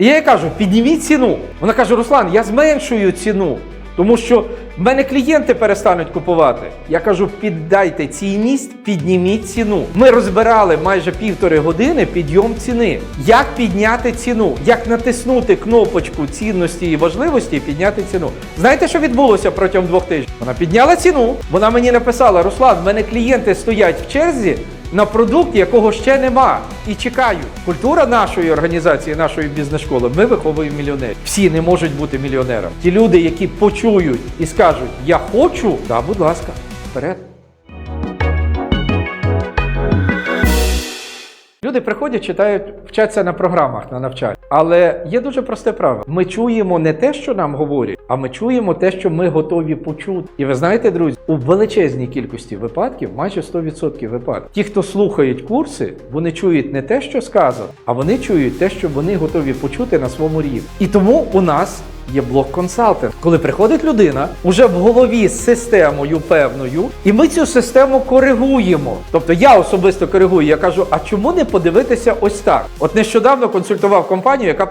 І я їй кажу, підніміть ціну. Вона каже: Руслан, я зменшую ціну. Тому що в мене клієнти перестануть купувати. Я кажу, піддайте цінність, підніміть ціну. Ми розбирали майже півтори години підйом ціни. Як підняти ціну? Як натиснути кнопочку цінності і важливості і підняти ціну? Знаєте, що відбулося протягом двох тижнів? Вона підняла ціну. Вона мені написала: Руслан, в мене клієнти стоять в черзі на продукт, якого ще нема, і чекають. Культура нашої організації, нашої бізнес-школи, ми виховуємо мільйонерів. Всі не можуть бути мільйонерами. Ті люди, які почують і скажуть Я хочу, да, будь ласка, вперед. Люди приходять, читають, вчаться на програмах на навчання. Але є дуже просте правило. Ми чуємо не те, що нам говорять, а ми чуємо те, що ми готові почути. І ви знаєте, друзі, у величезній кількості випадків, майже 100% випадків, ті, хто слухають курси, вони чують не те, що сказано, а вони чують те, що вони готові почути на своєму рівні. І тому у нас є блок консалтинг. Коли приходить людина уже в голові з системою певною, і ми цю систему коригуємо. Тобто я особисто коригую. Я кажу, а чому не подивитися ось так? От нещодавно консультував компанію, яка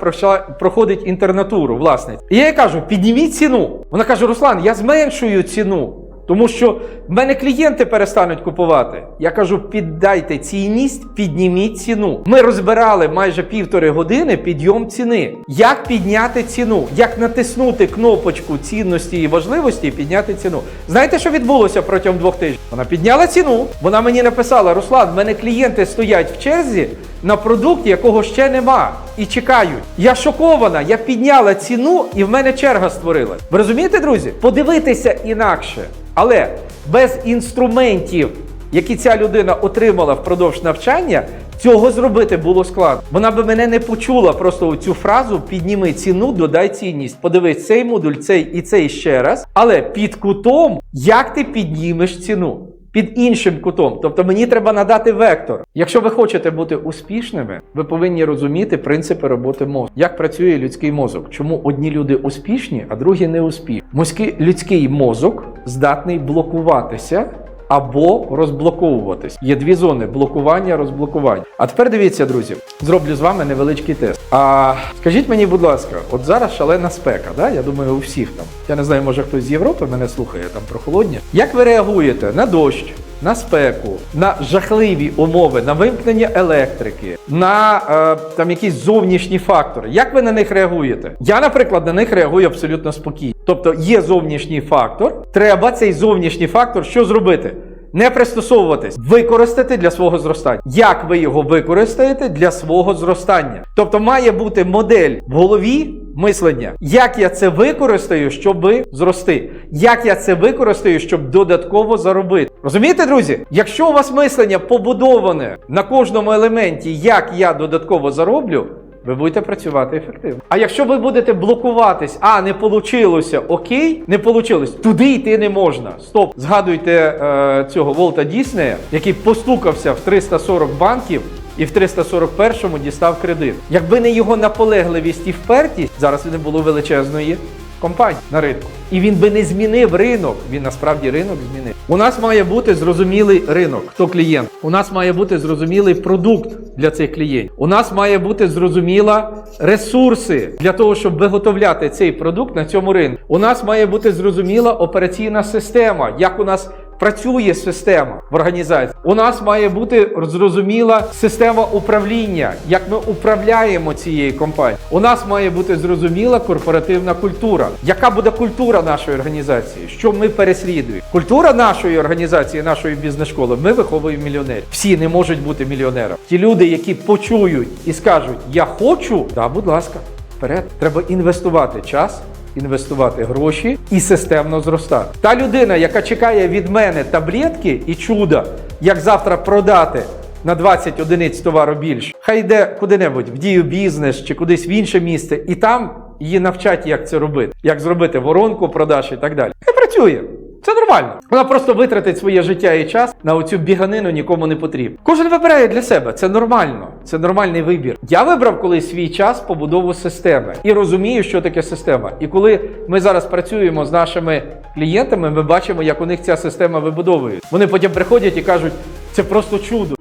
проходить інтернатуру, власне. І я їй кажу, підніміть ціну. Вона каже: Руслан, я зменшую ціну. Тому що в мене клієнти перестануть купувати. Я кажу, піддайте цінність, підніміть ціну. Ми розбирали майже півтори години підйом ціни. Як підняти ціну? Як натиснути кнопочку цінності і важливості і підняти ціну? Знаєте, що відбулося протягом двох тижнів? Вона підняла ціну. Вона мені написала: Руслан, в мене клієнти стоять в черзі на продукт, якого ще нема, і чекають. Я шокована. Я підняла ціну, і в мене черга створилась. Ви розумієте, друзі? Подивитися інакше. Але без інструментів, які ця людина отримала впродовж навчання, цього зробити було складно. Вона би мене не почула просто цю фразу: підніми ціну, додай цінність. Подивись цей модуль, цей і цей ще раз. Але під кутом, як ти піднімеш ціну? Під іншим кутом, тобто мені треба надати вектор. Якщо ви хочете бути успішними, ви повинні розуміти принципи роботи мозку. Як працює людський мозок? Чому одні люди успішні, а другі не успішні? Мозки, людський мозок здатний блокуватися або розблоковуватись. Є дві зони блокування, розблокування. А тепер дивіться, друзі, зроблю з вами невеличкий тест. А скажіть мені, будь ласка, от зараз шалена спека, да? я думаю, у всіх там. Я не знаю, може хтось з Європи мене слухає там прохолодні. Як ви реагуєте на дощ? На спеку, на жахливі умови, на вимкнення електрики, на е, там якісь зовнішні фактори. Як ви на них реагуєте? Я, наприклад, на них реагую абсолютно спокійно. Тобто є зовнішній фактор, треба цей зовнішній фактор що зробити? Не пристосовуватись, використати для свого зростання. Як ви його використаєте для свого зростання? Тобто має бути модель в голові мислення, як я це використаю, щоб зрости, як я це використаю, щоб додатково заробити. Розумієте, друзі? Якщо у вас мислення побудоване на кожному елементі, як я додатково зароблю. Ви будете працювати ефективно. А якщо ви будете блокуватись, а не получилося, окей, не получилось, туди йти не можна. Стоп. Згадуйте е, цього Волта Діснея, який постукався в 340 банків. І в 341-му дістав кредит. Якби не його наполегливість і впертість, зараз не було величезної компанії на ринку. І він би не змінив ринок. Він насправді ринок змінив. У нас має бути зрозумілий ринок, хто клієнт. У нас має бути зрозумілий продукт для цих клієнтів. У нас має бути зрозуміла ресурси для того, щоб виготовляти цей продукт на цьому ринку. У нас має бути зрозуміла операційна система, як у нас працює система в організації. У нас має бути зрозуміла система управління, як ми управляємо цією компанією. У нас має бути зрозуміла корпоративна культура. Яка буде культура нашої організації? Що ми переслідуємо? Культура нашої організації, нашої бізнес-школи, ми виховуємо мільйонерів. Всі не можуть бути мільйонерами. Ті люди, які почують і скажуть Я хочу, да, будь ласка, вперед. Треба інвестувати час інвестувати гроші і системно зростати. Та людина, яка чекає від мене таблетки і чуда, як завтра продати. На 20 одиниць товару більше. Хай йде куди-небудь в дію бізнес чи кудись в інше місце, і там її навчать, як це робити, як зробити воронку продаж і так далі. Не працює. Це нормально. Вона просто витратить своє життя і час на оцю біганину нікому не потрібно. Кожен вибирає для себе. Це нормально. Це нормальний вибір. Я вибрав колись свій час побудову системи і розумію, що таке система. І коли ми зараз працюємо з нашими клієнтами, ми бачимо, як у них ця система вибудовує. Вони потім приходять і кажуть, це просто чудо.